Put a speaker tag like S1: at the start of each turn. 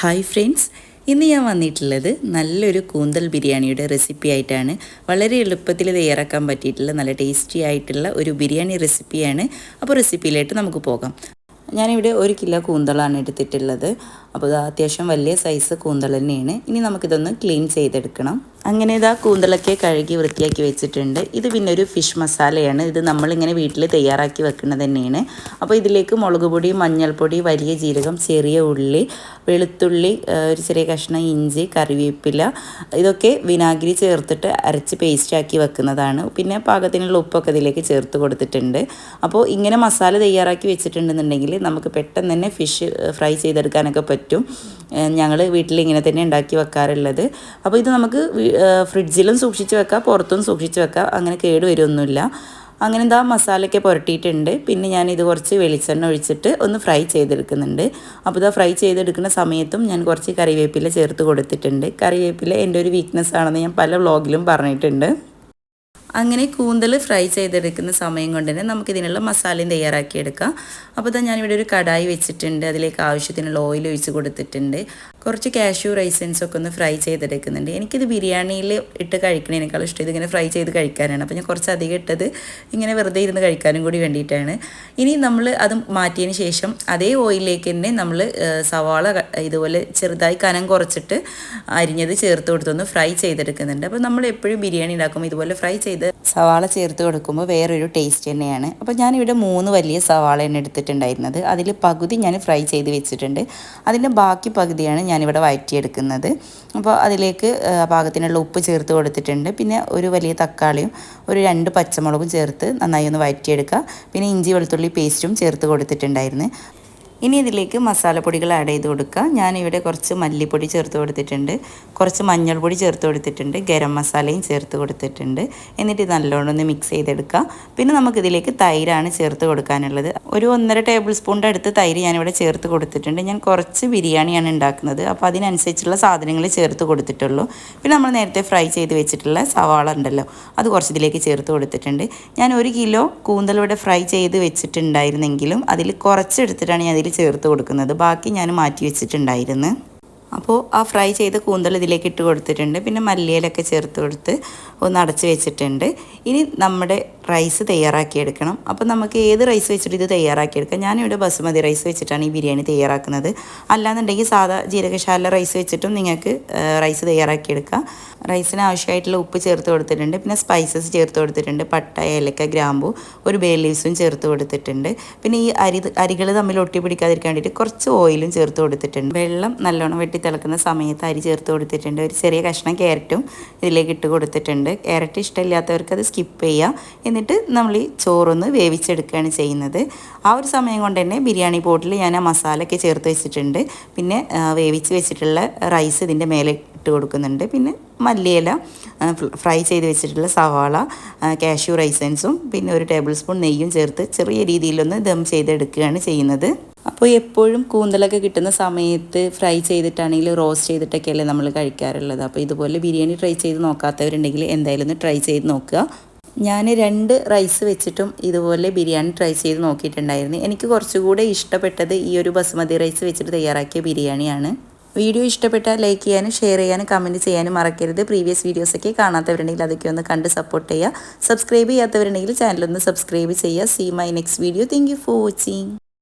S1: Hi friends ഇന്ന് ഞാൻ വന്നിട്ടുള്ളത് നല്ലൊരു കൂന്തൽ ബിരിയാണിയുടെ റെസിപ്പി ആയിട്ടാണ്. വളരെ എളുപ്പത്തിൽ തയ്യാറാക്കാൻ പറ്റിയിട്ടുള്ള നല്ല ടേസ്റ്റി ആയിട്ടുള്ള ഒരു ബിരിയാണി റെസിപ്പിയാണ് അപ്പോൾ റെസിപ്പിയിലേക്ക് നമുക്ക് പോകാം. ഞാനിവിടെ ഒരു കിലോ കൂന്തളാണ് എടുത്തിട്ടുള്ളത്. അപ്പോൾ അത്യാവശ്യം വലിയ സൈസ് കൂന്തൾ തന്നെയാണ്. ഇനി നമുക്കിതൊന്ന് ക്ലീൻ ചെയ്തെടുക്കണം. അങ്ങനെ ഇതാ കൂന്തളൊക്കെ കഴുകി വൃത്തിയാക്കി വെച്ചിട്ടുണ്ട്. ഇത് പിന്നെ ഒരു ഫിഷ് മസാലയാണ് ഇത് നമ്മളിങ്ങനെ വീട്ടിൽ തയ്യാറാക്കി വെക്കുന്നത് തന്നെയാണ്. അപ്പോൾ ഇതിലേക്ക് മുളക് പൊടി മഞ്ഞൾപ്പൊടി വലിയ ജീരകം ചെറിയ ഉള്ളി വെളുത്തുള്ളി ഒരു ചെറിയ കഷ്ണം ഇഞ്ചി കറിവേപ്പില ഇതൊക്കെ വിനാഗിരി ചേർത്തിട്ട് അരച്ച് പേസ്റ്റാക്കി വെക്കുന്നതാണ്. പിന്നെ പാകത്തിനുള്ള ഉപ്പൊക്കെ ഇതിലേക്ക് ചേർത്ത് കൊടുത്തിട്ടുണ്ട്. അപ്പോൾ ഇങ്ങനെ മസാല തയ്യാറാക്കി വെച്ചിട്ടുണ്ടെന്നുണ്ടെങ്കിൽ നമുക്ക് പെട്ടെന്ന് തന്നെ ഫിഷ് ഫ്രൈ ചെയ്തെടുക്കാനൊക്കെ പറ്റും. ഞങ്ങൾ വീട്ടിൽ ഇങ്ങനെ തന്നെ ഉണ്ടാക്കി വെക്കാറുള്ളത്. അപ്പോൾ ഇത് നമുക്ക് ഫ്രിഡ്ജിലും സൂക്ഷിച്ച് വെക്കാം പുറത്തും സൂക്ഷിച്ച് വെക്കാം. അങ്ങനെ കേട് വരുമൊന്നുമില്ല അങ്ങനെ എന്താ മസാലയൊക്കെ പുരട്ടിയിട്ടുണ്ട്. പിന്നെ ഞാൻ ഇത് കുറച്ച് വെളിച്ചെണ്ണ ഒഴിച്ചിട്ട് ഒന്ന് ഫ്രൈ ചെയ്തെടുക്കുന്നുണ്ട്. അപ്പോൾ ഇതാ ഫ്രൈ ചെയ്തെടുക്കുന്ന സമയത്തും ഞാൻ കുറച്ച് കറിവേപ്പില ചേർത്ത് കൊടുത്തിട്ടുണ്ട്. കറിവേപ്പില എന്റെ ഒരു വീക്ക്നെസ് ആണെന്ന് ഞാൻ പല വ്ളോഗിലും പറഞ്ഞിട്ടുണ്ട്. അങ്ങനെ കൂന്തൽ ഫ്രൈ ചെയ്തെടുക്കുന്ന സമയം കൊണ്ട് തന്നെ നമുക്കിതിനുള്ള മസാലയും തയ്യാറാക്കിയെടുക്കാം അപ്പോൾ ഇതാ ഞാനിവിടെ ഒരു കടായി വെച്ചിട്ടുണ്ട്. അതിലേക്ക് ആവശ്യത്തിനുള്ള ഓയിൽ ഒഴിച്ച് കൊടുത്തിട്ടുണ്ട്. കുറച്ച് കാഷ്യൂ റൈസൻസൊക്കെ ഒന്ന് ഫ്രൈ ചെയ്തെടുക്കുന്നുണ്ട്. എനിക്കിത് ബിരിയാണിയിൽ ഇട്ട് കഴിക്കണേനേക്കാൾ ഇഷ്ടം ഇതിങ്ങനെ ഫ്രൈ ചെയ്ത് കഴിക്കാനാണ്. അപ്പോൾ ഞാൻ കുറച്ച് അധികം ഇട്ടത് ഇങ്ങനെ വെറുതെ ഇരുന്ന് കഴിക്കാനും കൂടി വേണ്ടിയിട്ടാണ്. ഇനി നമ്മൾ അത് മാറ്റിയതിന് ശേഷം അതേ ഓയിലിലേക്ക് തന്നെ നമ്മൾ സവാള ഇതുപോലെ ചെറുതായി കനം കുറച്ചിട്ട് അരിഞ്ഞത് ചേർത്ത് കൊടുത്തൊന്ന് ഫ്രൈ ചെയ്തെടുക്കുന്നുണ്ട്. അപ്പോൾ നമ്മൾ എപ്പോഴും ബിരിയാണി ഉണ്ടാക്കുമ്പോൾ ഇതുപോലെ ഫ്രൈ ചെയ്ത് സവാള ചേർത്ത് കൊടുക്കുമ്പോൾ വേറൊരു ടേസ്റ്റ് തന്നെയാണ്. അപ്പോൾ ഞാനിവിടെ മൂന്ന് വലിയ സവാള എണ്ണ എടുത്തിട്ടുണ്ടായിരുന്നത്. അതിൽ പകുതി ഞാൻ ഫ്രൈ ചെയ്ത് വെച്ചിട്ടുണ്ട്. അതിന്റെ ബാക്കി പകുതിയാണ് ഞാനിവിടെ വഴറ്റിയെടുക്കുന്നത്. അപ്പോൾ അതിലേക്ക് പാകത്തിനുള്ള ഉപ്പ് ചേർത്ത് കൊടുത്തിട്ടുണ്ട്. പിന്നെ ഒരു വലിയ തക്കാളിയും ഒരു രണ്ട് പച്ചമുളകും ചേർത്ത് നന്നായി ഒന്ന് വഴറ്റിയെടുക്കുക. പിന്നെ ഇഞ്ചി വെളുത്തുള്ളി പേസ്റ്റും ചേർത്ത് കൊടുത്തിട്ടുണ്ടായിരുന്നു. ഇനി ഇതിലേക്ക് മസാലപ്പൊടികൾ ആഡ് ചെയ്ത് കൊടുക്കുക. ഞാനിവിടെ കുറച്ച് മല്ലിപ്പൊടി ചേർത്ത് കൊടുത്തിട്ടുണ്ട്. കുറച്ച് മഞ്ഞൾപ്പൊടി ചേർത്ത് കൊടുത്തിട്ടുണ്ട്. ഗരം മസാലയും ചേർത്ത് കൊടുത്തിട്ടുണ്ട്. എന്നിട്ട് നല്ലോണം ഒന്ന് മിക്സ് ചെയ്തെടുക്കുക. പിന്നെ നമുക്കിതിലേക്ക് തൈരാണ് ചേർത്ത് കൊടുക്കാനുള്ളത്. ഒരു ഒന്നര ടേബിൾ സ്പൂണിന്റെ അടുത്ത് തൈര് ഞാനിവിടെ ചേർത്ത് കൊടുത്തിട്ടുണ്ട്. ഞാൻ കുറച്ച് ബിരിയാണിയാണ് ഉണ്ടാക്കുന്നത്. അപ്പോൾ അതിനനുസരിച്ചുള്ള സാധനങ്ങൾ ചേർത്ത് കൊടുത്തിട്ടുള്ളൂ. പിന്നെ നമ്മൾ നേരത്തെ ഫ്രൈ ചെയ്ത് വെച്ചിട്ടുള്ള സവാള ഉണ്ടല്ലോ അത് കുറച്ച് ഇതിലേക്ക് ചേർത്ത് കൊടുത്തിട്ടുണ്ട്. ഞാൻ ഒരു കിലോ കൂന്തൽ ഇവിടെ ഫ്രൈ ചെയ്ത് വെച്ചിട്ടുണ്ടായിരുന്നെങ്കിലും അതിൽ കുറച്ചെടുത്തിട്ടാണ് ഞാൻ ചേർത്ത് കൊടുക്കുന്നത്. ബാക്കി ഞാൻ മാറ്റി വെച്ചിട്ടുണ്ടായിരുന്നു. അപ്പോൾ ആ ഫ്രൈ ചെയ്ത കൂന്തൽ ഇതിലേക്ക് ഇട്ട് കൊടുത്തിട്ടുണ്ട്. പിന്നെ മല്ലിയിലൊക്കെ ചേർത്ത് കൊടുത്ത് ഒന്ന് അടച്ച് വെച്ചിട്ടുണ്ട്. ഇനി നമ്മുടെ റൈസ് തയ്യാറാക്കിയെടുക്കണം അപ്പോൾ നമുക്ക് ഏത് റൈസ് വെച്ചിട്ട് ഇത് തയ്യാറാക്കിയെടുക്കാം ഞാനിവിടെ ബസുമതി റൈസ് വെച്ചിട്ടാണ് ഈ ബിരിയാണി തയ്യാറാക്കുന്നത്. അല്ലാന്നുണ്ടെങ്കിൽ സാധാ ജീരകശാല റൈസ് വെച്ചിട്ടും നിങ്ങൾക്ക് റൈസ് തയ്യാറാക്കിയെടുക്കാം റൈസിന് ആവശ്യമായിട്ടുള്ള ഉപ്പ് ചേർത്ത് കൊടുത്തിട്ടുണ്ട്. പിന്നെ സ്പൈസസ് ചേർത്ത് കൊടുത്തിട്ടുണ്ട്. പട്ട ഏലക്ക ഗ്രാമ്പു ഒരു ബേ ലീവ്സും ചേർത്ത് കൊടുത്തിട്ടുണ്ട്. പിന്നെ ഈ അരി അരികൾ തമ്മിൽ ഒട്ടി പിടിക്കാതിരിക്കാൻ വേണ്ടിയിട്ട് കുറച്ച് ഓയിലും ചേർത്ത് കൊടുത്തിട്ടുണ്ട്. വെള്ളം നല്ലോണം വെട്ടി തിളക്കുന്ന സമയത്ത് അരി ചേർത്ത് കൊടുത്തിട്ടുണ്ട്. ഒരു ചെറിയ കഷ്ണം ക്യാരറ്റും ഇതിലേക്ക് ഇട്ട് കൊടുത്തിട്ടുണ്ട്. ക്യാരറ്റ് ഇഷ്ടമില്ലാത്തവർക്ക് അത് സ്കിപ്പ് ചെയ്യുക എന്നിട്ട് നമ്മൾ ഈ ചോറൊന്ന് വേവിച്ചെടുക്കുകയാണ് ചെയ്യുന്നത്. ആ ഒരു സമയം കൊണ്ട് തന്നെ ബിരിയാണി പോട്ടിൽ ഞാൻ ആ മസാലയൊക്കെ ചേർത്ത് വെച്ചിട്ടുണ്ട്. പിന്നെ വേവിച്ച് വെച്ചിട്ടുള്ള റൈസ് ഇതിന്റെ മേലെ ഇട്ട് കൊടുക്കുന്നുണ്ട്. പിന്നെ മല്ലിയില ഫ്രൈ ചെയ്ത് വെച്ചിട്ടുള്ള സവാള കാഷ്യൂ റൈസൻസും പിന്നെ ഒരു ടേബിൾ സ്പൂൺ നെയ്യും ചേർത്ത് ചെറിയ രീതിയിലൊന്ന് ദം ചെയ്തെടുക്കുകയാണ് ചെയ്യുന്നത്. അപ്പോൾ എപ്പോഴും കൂന്തലൊക്കെ കിട്ടുന്ന സമയത്ത് ഫ്രൈ ചെയ്തിട്ടാണെങ്കിൽ റോസ്റ്റ് ചെയ്തിട്ടൊക്കെയല്ലേ നമ്മൾ കഴിക്കാറുള്ളത്. അപ്പോൾ ഇതുപോലെ ബിരിയാണി ട്രൈ ചെയ്ത് നോക്കാത്തവരുണ്ടെങ്കിൽ എന്തായാലും ഒന്ന് ട്രൈ ചെയ്ത് നോക്കുക. ഞാൻ രണ്ട് റൈസ് വെച്ചിട്ടും ഇതുപോലെ ബിരിയാണി ട്രൈ ചെയ്ത് നോക്കിയിട്ടുണ്ടായിരുന്നു. എനിക്ക് കുറച്ചുകൂടെ ഇഷ്ടപ്പെട്ടത് ഈ ഒരു ബസുമതി റൈസ് വെച്ചിട്ട് തയ്യാറാക്കിയ ബിരിയാണിയാണ്. വീഡിയോ ഇഷ്ടപ്പെട്ടാൽ ലൈക്ക് ചെയ്യാനും ഷെയർ ചെയ്യാനും കമന്റ് ചെയ്യാനും മറക്കരുത്. പ്രീവിയസ് വീഡിയോസൊക്കെ കാണാത്തവരുണ്ടെങ്കിൽ അതൊക്കെ ഒന്ന് കണ്ട് സപ്പോർട്ട് ചെയ്യുക. സബ്സ്ക്രൈബ് ചെയ്യാത്തവരുണ്ടെങ്കിൽ ചാനലൊന്ന് സബ്സ്ക്രൈബ് ചെയ്യുക. See my next video thank for watching